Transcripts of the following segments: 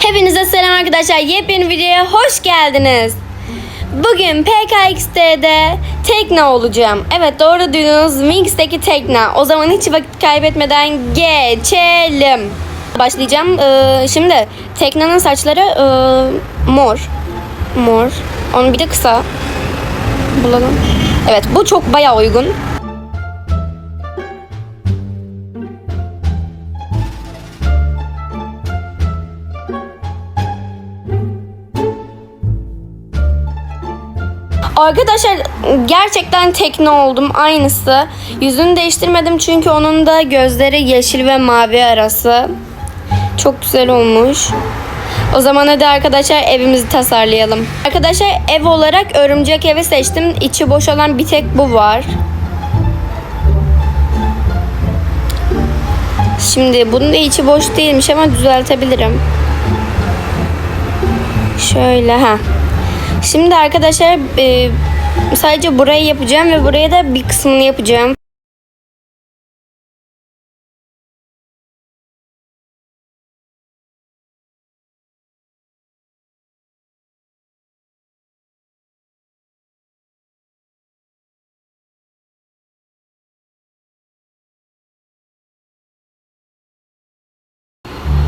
Hepinize selam arkadaşlar. Yepyeni videoya hoş geldiniz. Bugün PKX'de Tekna olacağım. Evet doğru duydunuz. Minx'teki Tekna. O zaman hiç vakit kaybetmeden geçelim. Başlayacağım. Ee, şimdi Tekna'nın saçları ee, mor. Mor. Onun bir de kısa. Bulalım. Evet bu çok baya uygun. Arkadaşlar gerçekten tekne oldum aynısı. Yüzünü değiştirmedim çünkü onun da gözleri yeşil ve mavi arası. Çok güzel olmuş. O zaman hadi arkadaşlar evimizi tasarlayalım. Arkadaşlar ev olarak örümcek evi seçtim. İçi boş olan bir tek bu var. Şimdi bunun da içi boş değilmiş ama düzeltebilirim. Şöyle ha. Şimdi arkadaşlar e, sadece burayı yapacağım ve buraya da bir kısmını yapacağım.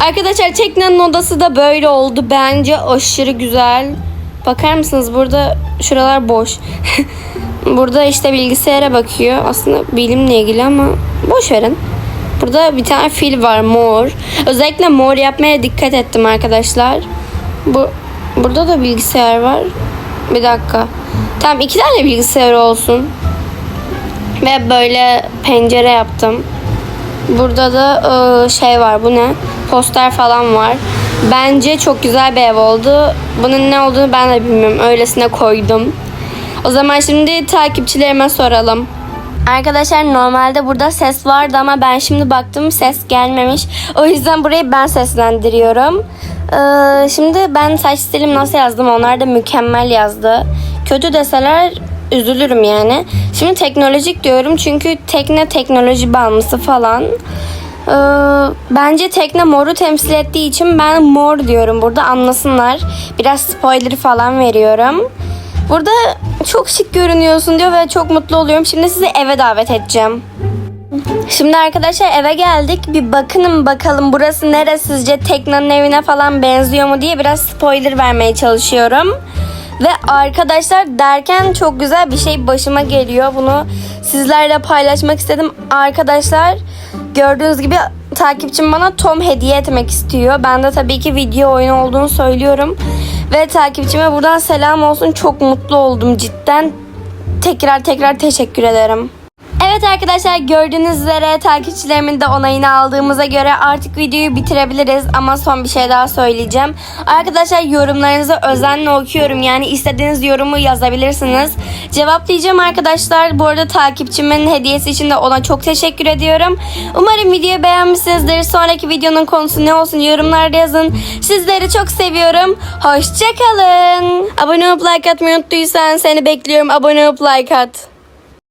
Arkadaşlar Tekna'nın odası da böyle oldu. Bence aşırı güzel. Bakar mısınız burada şuralar boş. burada işte bilgisayara bakıyor. Aslında bilimle ilgili ama boş verin. Burada bir tane fil var mor. Özellikle mor yapmaya dikkat ettim arkadaşlar. Bu burada da bilgisayar var. Bir dakika. Tamam iki tane bilgisayar olsun. Ve böyle pencere yaptım. Burada da ıı, şey var bu ne? Poster falan var. Bence çok güzel bir ev oldu. Bunun ne olduğunu ben de bilmiyorum. Öylesine koydum. O zaman şimdi takipçilerime soralım. Arkadaşlar normalde burada ses vardı ama ben şimdi baktım ses gelmemiş. O yüzden burayı ben seslendiriyorum. Ee, şimdi ben saç stilim nasıl yazdım onlar da mükemmel yazdı. Kötü deseler üzülürüm yani. Şimdi teknolojik diyorum çünkü tekne teknoloji bağımlısı falan. Ee, bence tekne moru temsil ettiği için ben mor diyorum burada anlasınlar. Biraz spoiler falan veriyorum. Burada çok şık görünüyorsun diyor ve çok mutlu oluyorum. Şimdi sizi eve davet edeceğim. Şimdi arkadaşlar eve geldik. Bir bakının bakalım burası neresi sizce Tekna'nın evine falan benziyor mu diye biraz spoiler vermeye çalışıyorum. Ve arkadaşlar derken çok güzel bir şey başıma geliyor. Bunu sizlerle paylaşmak istedim. Arkadaşlar gördüğünüz gibi takipçim bana Tom hediye etmek istiyor. Ben de tabii ki video oyunu olduğunu söylüyorum. Ve takipçime buradan selam olsun. Çok mutlu oldum cidden. Tekrar tekrar teşekkür ederim. Evet arkadaşlar gördüğünüz üzere takipçilerimin de onayını aldığımıza göre artık videoyu bitirebiliriz ama son bir şey daha söyleyeceğim. Arkadaşlar yorumlarınızı özenle okuyorum yani istediğiniz yorumu yazabilirsiniz. Cevaplayacağım arkadaşlar. Bu arada takipçimin hediyesi için de ona çok teşekkür ediyorum. Umarım videoyu beğenmişsinizdir. Sonraki videonun konusu ne olsun yorumlarda yazın. Sizleri çok seviyorum. Hoşçakalın. Abone olup like atmayı unuttuysan seni bekliyorum. Abone olup like at.